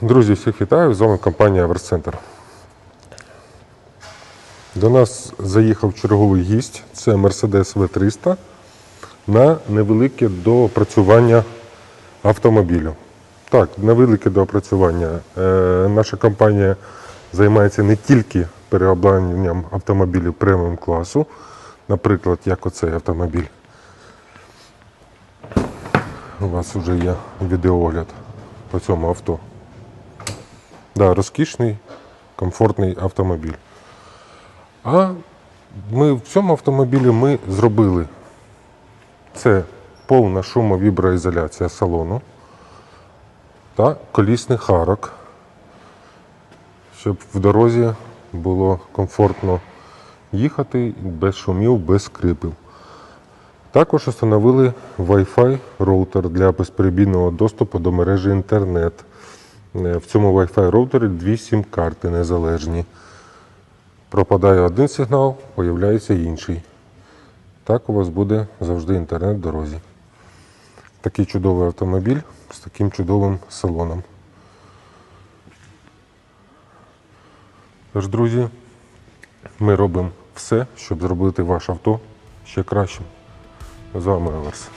Друзі, всіх вітаю! З вами компанія Аверсцентр. До нас заїхав черговий гість, це Mercedes V300 на невелике доопрацювання автомобілю. Так, невелике доопрацювання. Е, наша компанія займається не тільки переобладнанням автомобілів преміум класу, наприклад, як оцей автомобіль. У вас вже є відеоогляд по цьому авто. Да, розкішний, комфортний автомобіль. А ми в цьому автомобілі ми зробили це повна шумовіброізоляція салону та колісних арок, щоб в дорозі було комфортно їхати без шумів, без скрипів. Також встановили Wi-Fi роутер для безперебійного доступу до мережі інтернет. Е, В цьому Wi-Fi роутері дві сім-карти незалежні. Пропадає один сигнал, появляється інший. Так у вас буде завжди інтернет в дорозі. Такий чудовий автомобіль з таким чудовим салоном. Тож, друзі, ми робимо все, щоб зробити ваше авто ще кращим. З вами Еверс.